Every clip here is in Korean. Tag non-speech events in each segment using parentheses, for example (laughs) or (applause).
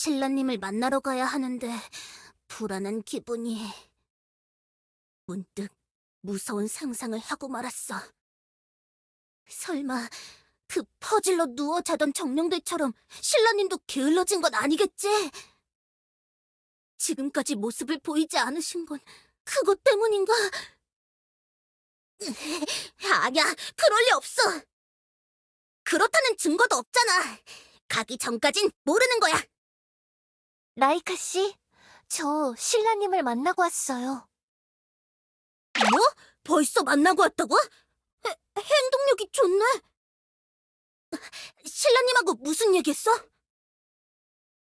신라님을 만나러 가야 하는데 불안한 기분이 문득 무서운 상상을 하고 말았어. 설마 그 퍼질러 누워 자던 정령들처럼 신라님도 게을러진 건 아니겠지? 지금까지 모습을 보이지 않으신 건 그것 때문인가? (laughs) 아니야, 그럴 리 없어. 그렇다는 증거도 없잖아. 가기 전까진 모르는 거야. 라이카 씨, 저 신라님을 만나고 왔어요. 뭐? 벌써 만나고 왔다고? 해- 행동력이 좋네. 신라님하고 무슨 얘기했어?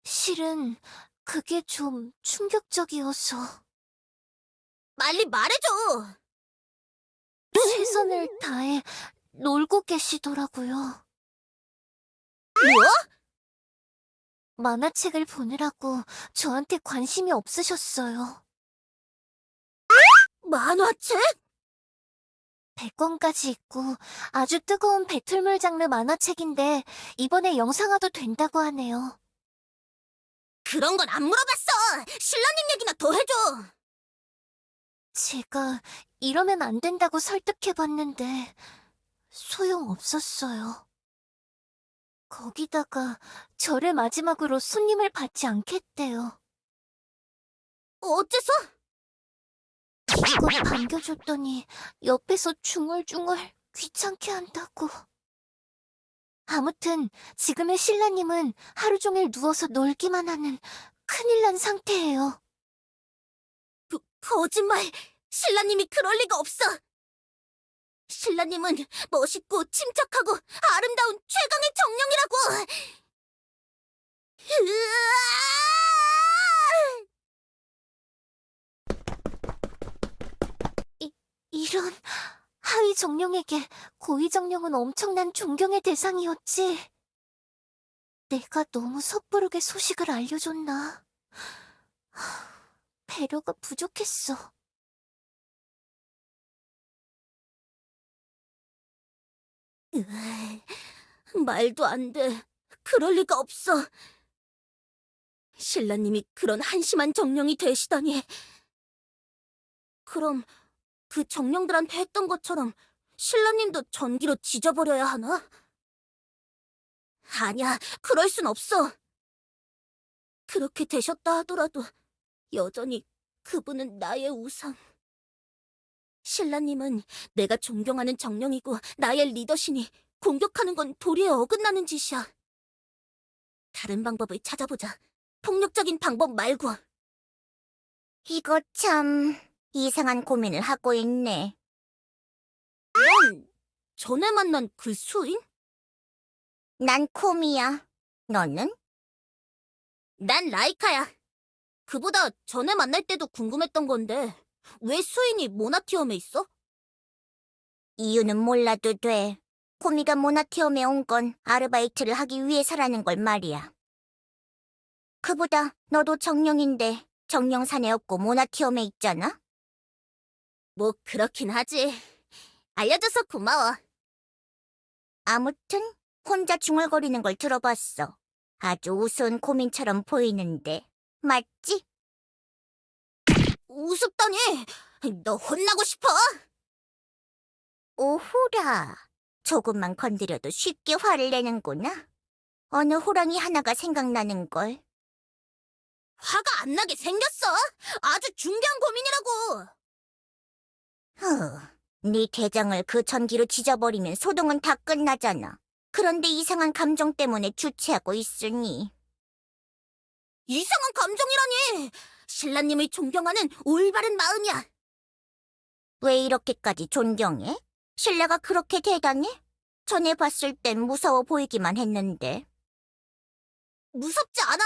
실은 그게 좀 충격적이어서 빨리 말해줘. 최선을 다해 놀고 계시더라고요. 뭐? 만화책을 보느라고 저한테 관심이 없으셨어요. 만화책? 100권까지 있고 아주 뜨거운 배틀물 장르 만화책인데 이번에 영상화도 된다고 하네요. 그런 건 안 물어봤어. 신라님 얘기나 더 해줘. 제가 이러면 안 된다고 설득해봤는데 소용없었어요. 거기다가 저를 마지막으로 손님을 받지 않겠대요. 어째서? 이거 반겨줬더니 옆에서 중얼중얼 귀찮게 한다고. 아무튼 지금의 신라님은 하루 종일 누워서 놀기만 하는 큰일 난 상태예요. 그, 거짓말. 신라님이 그럴 리가 없어. 신라님은 멋있고 침착하고 아름다운 최강의 정령이라고. 으아! 이런 하위 정령에게 고위 정령은 엄청난 존경의 대상이었지. 내가 너무 섣부르게 소식을 알려줬나? 하, 배려가 부족했어. 으아, 말도 안 돼. 그럴 리가 없어. 신라님이 그런 한심한 정령이 되시다니. 그럼 그 정령들한테 했던 것처럼 신라님도 전기로 지져버려야 하나? 아니야, 그럴 순 없어. 그렇게 되셨다 하더라도 여전히 그분은 나의 우상. 신라님은 내가 존경하는 정령이고 나의 리더시니 공격하는 건 도리에 어긋나는 짓이야. 다른 방법을 찾아보자. 폭력적인 방법 말고. 이거 참 이상한 고민을 하고 있네. 넌 전에 만난 그 수인? 난 코미야. 너는? 난 라이카야. 그보다 전에 만날 때도 궁금했던 건데 왜 수인이 모나티엄에 있어? 이유는 몰라도 돼. 코미가 모나티엄에 온 건 아르바이트를 하기 위해서라는 걸 말이야. 그보다 너도 정령인데 정령산에 없고 모나티엄에 있잖아? 뭐 그렇긴 하지. 알려줘서 고마워. 아무튼 혼자 중얼거리는 걸 들어봤어. 아주 우스운 고민처럼 보이는데. 맞지? 우습다니. 너 혼나고 싶어? 오호라. 조금만 건드려도 쉽게 화를 내는구나. 어느 호랑이 하나가 생각나는걸. 화가 안 나게 생겼어. 아주 중대한 고민이라고. 흐, 네 대장을 그 전기로 지져버리면 소동은 다 끝나잖아. 그런데 이상한 감정 때문에 주체하고 있으니. 이상한 감정이라니. 신라님을 존경하는 올바른 마음이야. 왜 이렇게까지 존경해? 신뢰가 그렇게 대단해? 전에 봤을 땐 무서워 보이기만 했는데. 무섭지 않아.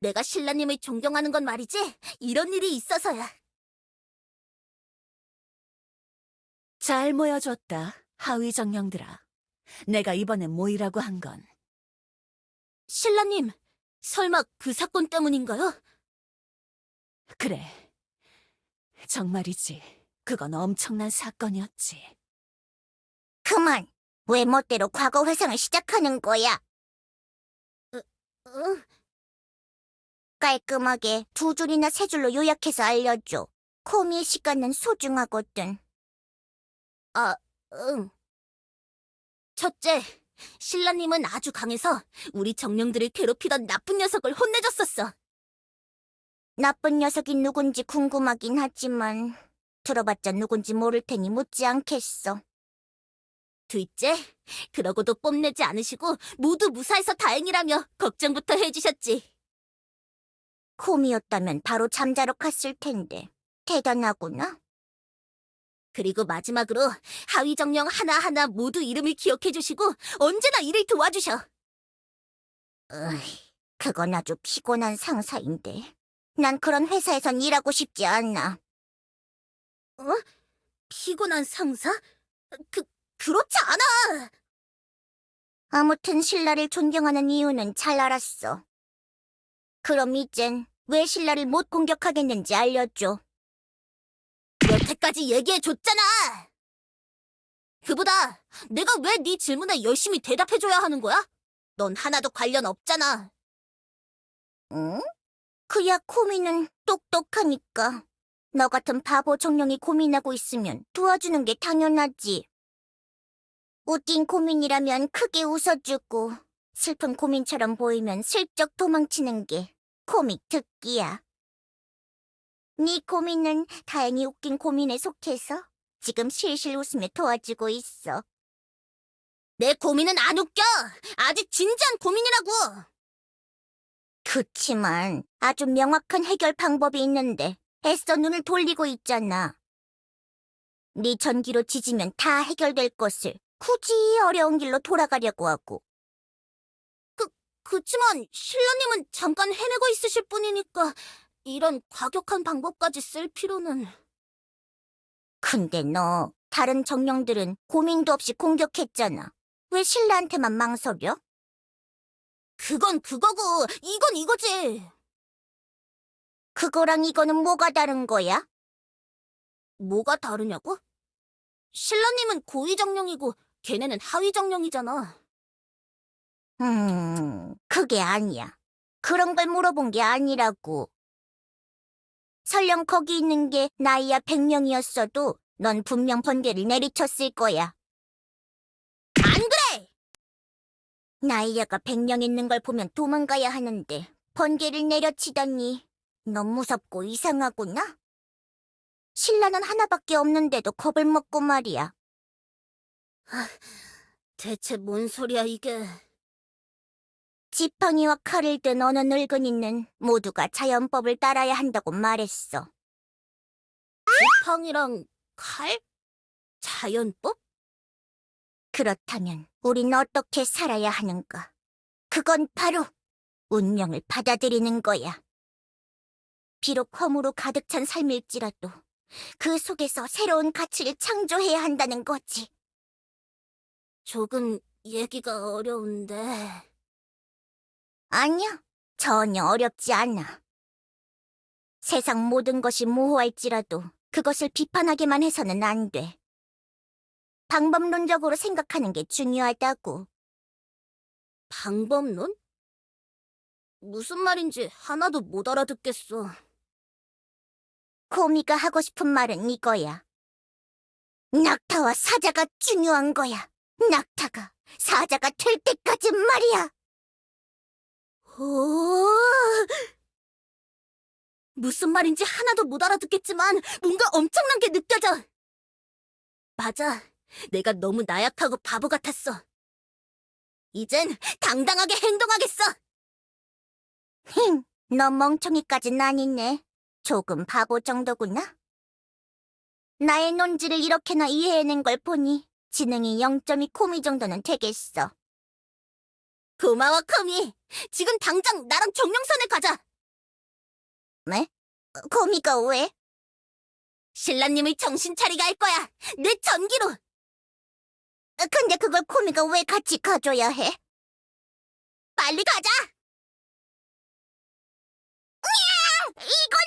내가 신라님을 존경하는 건 말이지. 이런 일이 있어서야. 잘 모여줬다, 하위 정령들아. 내가 이번에 모이라고 한 건 신라님, 설마 그 사건 때문인가요? 그래. 정말이지. 그건 엄청난 사건이었지. 그만! 왜 멋대로 과거 회상을 시작하는 거야? 응? 깔끔하게 두 줄이나 세 줄로 요약해서 알려줘. 코미의 시간은 소중하거든. 응. 첫째, 신라님은 아주 강해서 우리 정령들을 괴롭히던 나쁜 녀석을 혼내줬었어. 나쁜 녀석이 누군지 궁금하긴 하지만 들어봤자 누군지 모를 테니 묻지 않겠어. 둘째, 그러고도 뽐내지 않으시고 모두 무사해서 다행이라며 걱정부터 해주셨지. 콤이었다면 바로 잠자러 갔을 텐데 대단하구나. 그리고 마지막으로 하위 정령 하나하나 모두 이름을 기억해 주시고 언제나 일을 도와주셔. 으이, 그건 아주 피곤한 상사인데. 난 그런 회사에선 일하고 싶지 않아. 피곤한 상사? 그, 그렇지 않아! 아무튼 신라를 존경하는 이유는 잘 알았어. 그럼 이젠 왜 신라를 못 공격하겠는지 알려줘. 여태까지 얘기해줬잖아! 그보다 내가 왜 네 질문에 열심히 대답해줘야 하는 거야? 넌 하나도 관련 없잖아. 응? 그야 코미는 똑똑하니까. 너 같은 바보 정령이 고민하고 있으면 도와주는 게 당연하지. 웃긴 고민이라면 크게 웃어주고 슬픈 고민처럼 보이면 슬쩍 도망치는 게 코믹 특기야. 네 고민은 다행히 웃긴 고민에 속해서 지금 실실 웃으며 도와주고 있어. 내 고민은 안 웃겨! 아주 진지한 고민이라고! 그치만 아주 명확한 해결 방법이 있는데 애써 눈을 돌리고 있잖아. 네 전기로 지지면 다 해결될 것을 굳이 어려운 길로 돌아가려고 하고. 그치만 신라님은 잠깐 헤매고 있으실 뿐이니까 이런 과격한 방법까지 쓸 필요는... 근데 너 다른 정령들은 고민도 없이 공격했잖아. 왜 신라한테만 망설여? 그건 그거고 이건 이거지! 그거랑 이거는 뭐가 다른 거야? 뭐가 다르냐고? 신라님은 고위정령이고 걔네는 하위정령이잖아. 음, 그게 아니야. 그런 걸 물어본 게 아니라고. 설령 거기 있는 게 나이야 100명이었어도 넌 분명 번개를 내리쳤을 거야. 안 그래! 나이야가 100명 있는 걸 보면 도망가야 하는데 번개를 내려치다니 너무 무섭고 이상하구나. 신라는 하나밖에 없는데도 겁을 먹고 말이야. 대체 뭔 소리야 이게... 지팡이와 칼을 든 어느 늙은이는 모두가 자연법을 따라야 한다고 말했어. 팡이랑 칼? 자연법? 그렇다면 우린 어떻게 살아야 하는가? 그건 바로 운명을 받아들이는 거야. 비록 험으로 가득 찬 삶일지라도 그 속에서 새로운 가치를 창조해야 한다는 거지. 조금 얘기가 어려운데... 아니야, 전혀 어렵지 않아. 세상 모든 것이 모호할지라도 그것을 비판하게만 해서는 안 돼. 방법론적으로 생각하는 게 중요하다고. 방법론? 무슨 말인지 하나도 못 알아듣겠어. 코미가 하고 싶은 말은 이거야. 낙타와 사자가 중요한 거야. 낙타가 사자가 될 때까지 말이야. 오... 무슨 말인지 하나도 못 알아듣겠지만 뭔가 엄청난 게 느껴져. 맞아. 내가 너무 나약하고 바보 같았어. 이젠 당당하게 행동하겠어. 힝, 너 멍청이까진 아니네. 조금 바보 정도구나. 나의 논지를 이렇게나 이해해낸 걸 보니 지능이 0.2 코미 정도는 되겠어. 고마워, 커미. 지금 당장 나랑 정령선에 가자. 네? 코미가 왜? 신라님을 정신 차리게 할 거야. 내 전기로. 근데 그걸 코미가 왜 같이 가줘야 해? 빨리 가자. 이거는